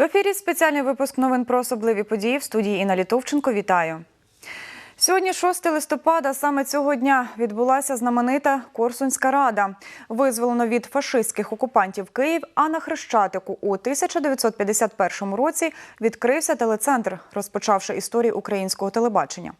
В ефірі спеціальний випуск новин про особливі події в студії Інна Літовченко. Вітаю. Сьогодні 6 листопада, саме цього дня відбулася знаменита Корсунська рада. Визволено від фашистських окупантів Київ, а на Хрещатику у 1951 році відкрився телецентр, розпочавши історію українського телебачення.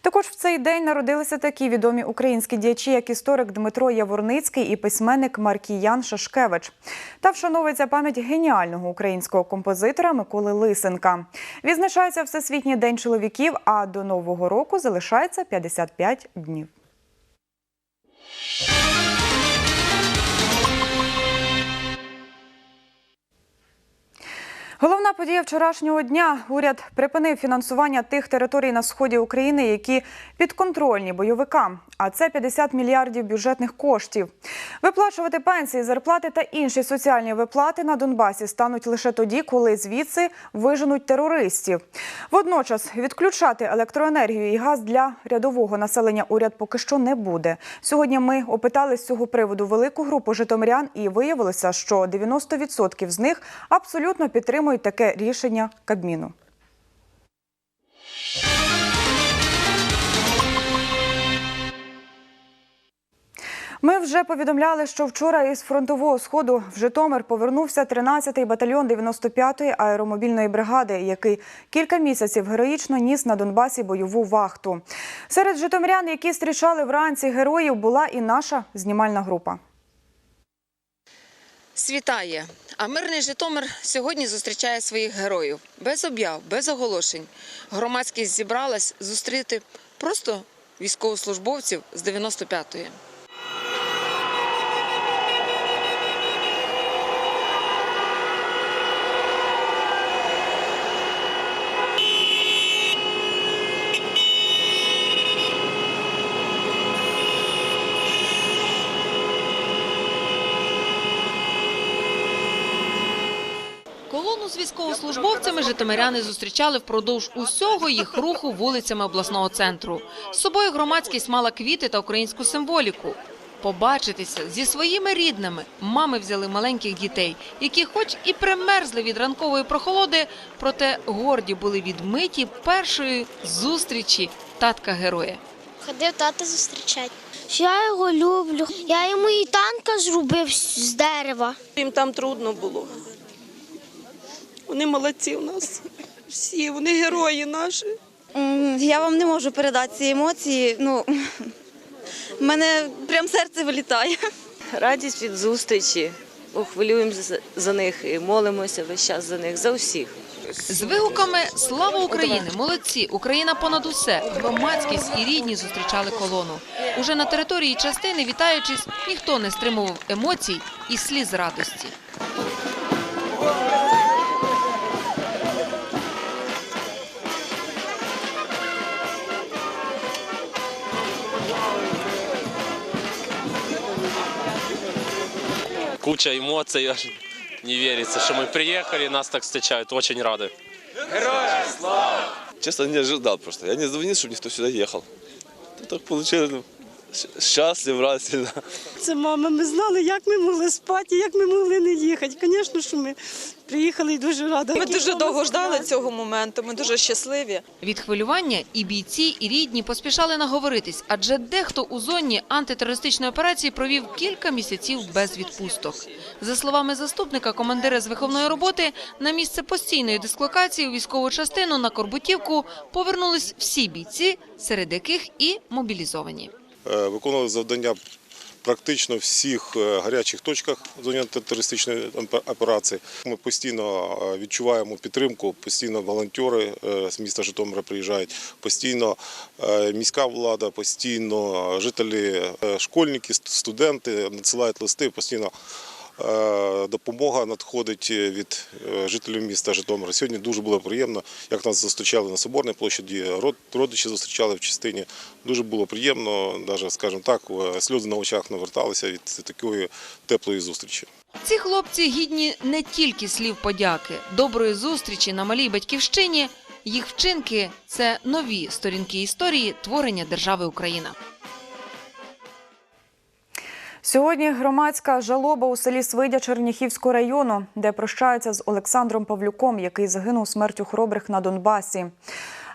Також в цей день народилися такі відомі українські діячі, як історик Дмитро Яворницький і письменник Маркіян Шашкевич. Та вшановується пам'ять геніального українського композитора Миколи Лисенка. Відзначається Всесвітній день чоловіків, а до нового року залишається 55 днів. Головна подія вчорашнього дня. Уряд припинив фінансування тих територій на сході України, які підконтрольні бойовикам. А це 50 мільярдів бюджетних коштів. Виплачувати пенсії, зарплати та інші соціальні виплати на Донбасі стануть лише тоді, коли звідси виженуть терористів. Водночас відключати електроенергію і газ для рядового населення уряд поки що не буде. Сьогодні ми опитали з цього приводу велику групу житомирян і виявилося, що 90% з них абсолютно підтримують таке рішення Кабміну. Ми вже повідомляли, що вчора із фронтового сходу в Житомир повернувся 13-й батальйон 95-ї аеромобільної бригади, який кілька місяців героїчно ніс на Донбасі бойову вахту. Серед житомирян, які зустрічали вранці героїв, була і наша знімальна група. Світає. А мирний Житомир сьогодні зустрічає своїх героїв без об'яв, без оголошень. Громадськість зібралась зустріти просто військовослужбовців з 95-ї. Колону з військовослужбовцями житомиряни зустрічали впродовж усього їх руху вулицями обласного центру. З собою громадськість мала квіти та українську символіку. Побачитися зі своїми рідними мами взяли маленьких дітей, які, хоч і примерзли від ранкової прохолоди, проте горді були відмиті першої зустрічі татка героя. Ходив тата зустрічати. Я його люблю. Я йому і танка зробив з дерева. Їм там трудно було. Вони молодці у нас. Всі, вони герої наші. Я вам не можу передати ці емоції. Ну, в мене прям серце вилітає. радість від зустрічі. Хвилюємося за- них і молимося весь час за них, за всіх. З вигуками Слава Україні! Молодці! Україна понад усе! Громадськість і рідні зустрічали колону. Уже на території частини, вітаючись, ніхто не стримував емоцій і сліз радості. куча эмоций, аж не верится, что мы приехали, нас так встречают, очень рады. Честно, не ожидал просто. Я не звонил, чтобы никто сюда ехал. Ну, так получилось. ну, щ- Счастлив, рад сильно. Це мама, ми знали, як ми могли спати, як ми могли не їхати. Звісно, що ми приїхали і дуже рада. Ми дуже довго ждали цього моменту. Ми дуже щасливі. Від хвилювання і бійці, і рідні поспішали наговоритись, адже дехто у зоні антитерористичної операції провів кілька місяців без відпусток. За словами заступника командира з виховної роботи, на місце постійної дислокації у військову частину на Корбутівку повернулись всі бійці, серед яких і мобілізовані. Е, виконували завдання практично всіх е, гарячих точках зоні антитерористичної операції. Ми постійно е, відчуваємо підтримку, постійно волонтери з міста Житомира приїжджають, постійно міська влада, постійно жителі, школьники, студенти надсилають листи, постійно допомога надходить від е, жителів міста Житомира. Сьогодні дуже було приємно, як нас зустрічали на Соборній площаді, род- родичі зустрічали в частині. Дуже було приємно, навіть, скажімо так, е, сльози на очах наверталися від такої теплої зустрічі. Ці хлопці гідні не тільки слів подяки, доброї зустрічі на малій батьківщині. Їх вчинки це нові сторінки історії творення держави Україна. Сьогодні громадська жалоба у селі Свидя Черніхівського району, де прощаються з Олександром Павлюком, який загинув смертю хоробрих на Донбасі.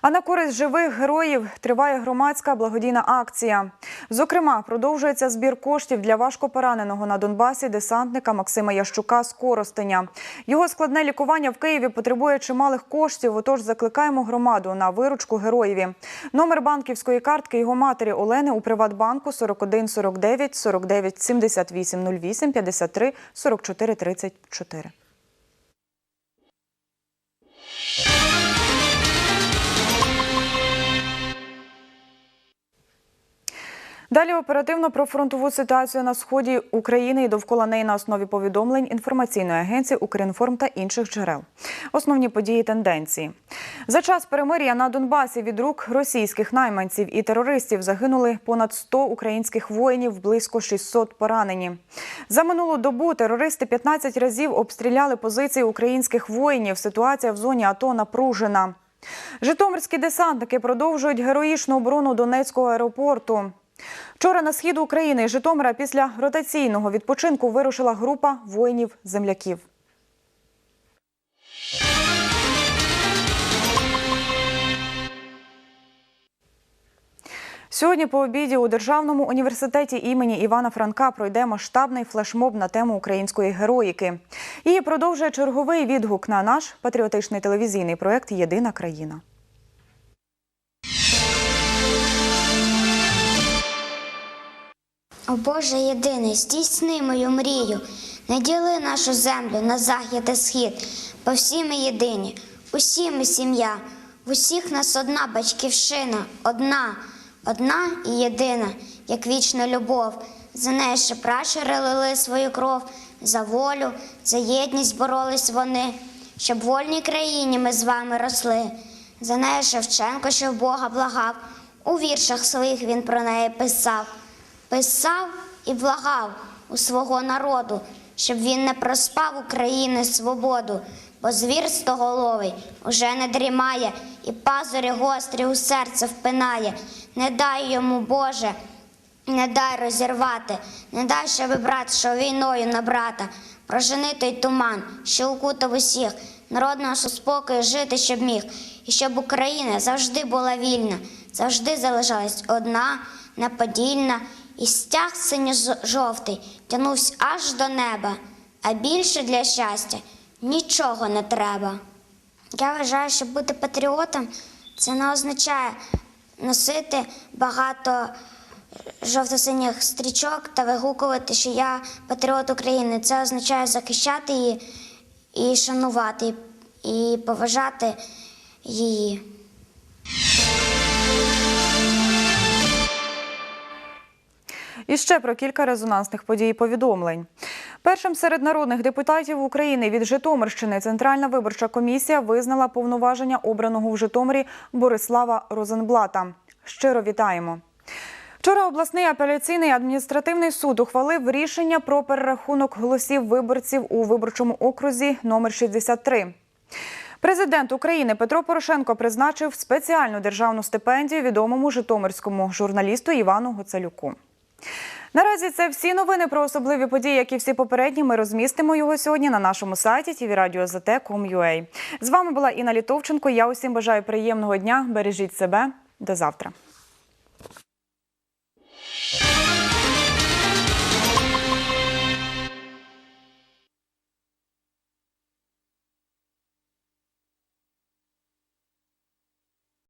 А на користь живих героїв триває громадська благодійна акція. Зокрема, продовжується збір коштів для важкопораненого на Донбасі десантника Максима Ящука з Коростеня. Його складне лікування в Києві потребує чималих коштів. Отож, закликаємо громаду на виручку героєві. Номер банківської картки його матері Олени у Приватбанку 41 49 49 78 08 53 44 34. Далі оперативно про фронтову ситуацію на сході України і довкола неї на основі повідомлень інформаційної агенції Укрінформ та інших джерел. Основні події тенденції за час перемир'я на Донбасі від рук російських найманців і терористів загинули понад 100 українських воїнів, близько 600 поранені. За минулу добу терористи 15 разів обстріляли позиції українських воїнів. Ситуація в зоні АТО напружена. Житомирські десантники продовжують героїчну оборону Донецького аеропорту. Вчора на схід України Житомира після ротаційного відпочинку вирушила група воїнів-земляків. Сьогодні по обіді у Державному університеті імені Івана Франка пройде масштабний флешмоб на тему української героїки. Її продовжує черговий відгук на наш патріотичний телевізійний проект Єдина країна. О Боже єдиний, здійсни мою мрію, не діли нашу землю на захід і схід, бо всі ми єдині, усі ми сім'я, в усіх нас одна батьківщина, одна, одна і єдина, як вічна любов. За неї ще пращури лили свою кров, за волю, за єдність боролись вони, щоб в вольній країні ми з вами росли. За неї Шевченко, що в Бога благав, у віршах своїх він про неї писав писав і благав у свого народу, щоб він не проспав України свободу, бо звір стоголовий уже не дрімає, і пазурі гострі у серце впинає. Не дай йому, Боже, не дай розірвати, не дай, щоби брат, що війною на брата, прожени той туман, що укутав усіх, народ наш спокою жити, щоб міг, і щоб Україна завжди була вільна, завжди залишалась одна, неподільна, і стяг синьо-жовтий тянувся аж до неба, а більше для щастя нічого не треба. Я вважаю, що бути патріотом це не означає носити багато жовто-синіх стрічок та вигукувати, що я патріот України. Це означає захищати її і шанувати, і поважати її. І ще про кілька резонансних подій і повідомлень. Першим серед народних депутатів України від Житомирщини Центральна виборча комісія визнала повноваження обраного в Житомирі Борислава Розенблата. Щиро вітаємо. Вчора обласний апеляційний адміністративний суд ухвалив рішення про перерахунок голосів виборців у виборчому окрузі номер 63. Президент України Петро Порошенко призначив спеціальну державну стипендію відомому житомирському журналісту Івану Гоцалюку. Наразі це всі новини про особливі події, як і всі попередні. Ми розмістимо його сьогодні на нашому сайті tvradio.zt.com.ua. З вами була Інна Літовченко. Я усім бажаю приємного дня. Бережіть себе. До завтра.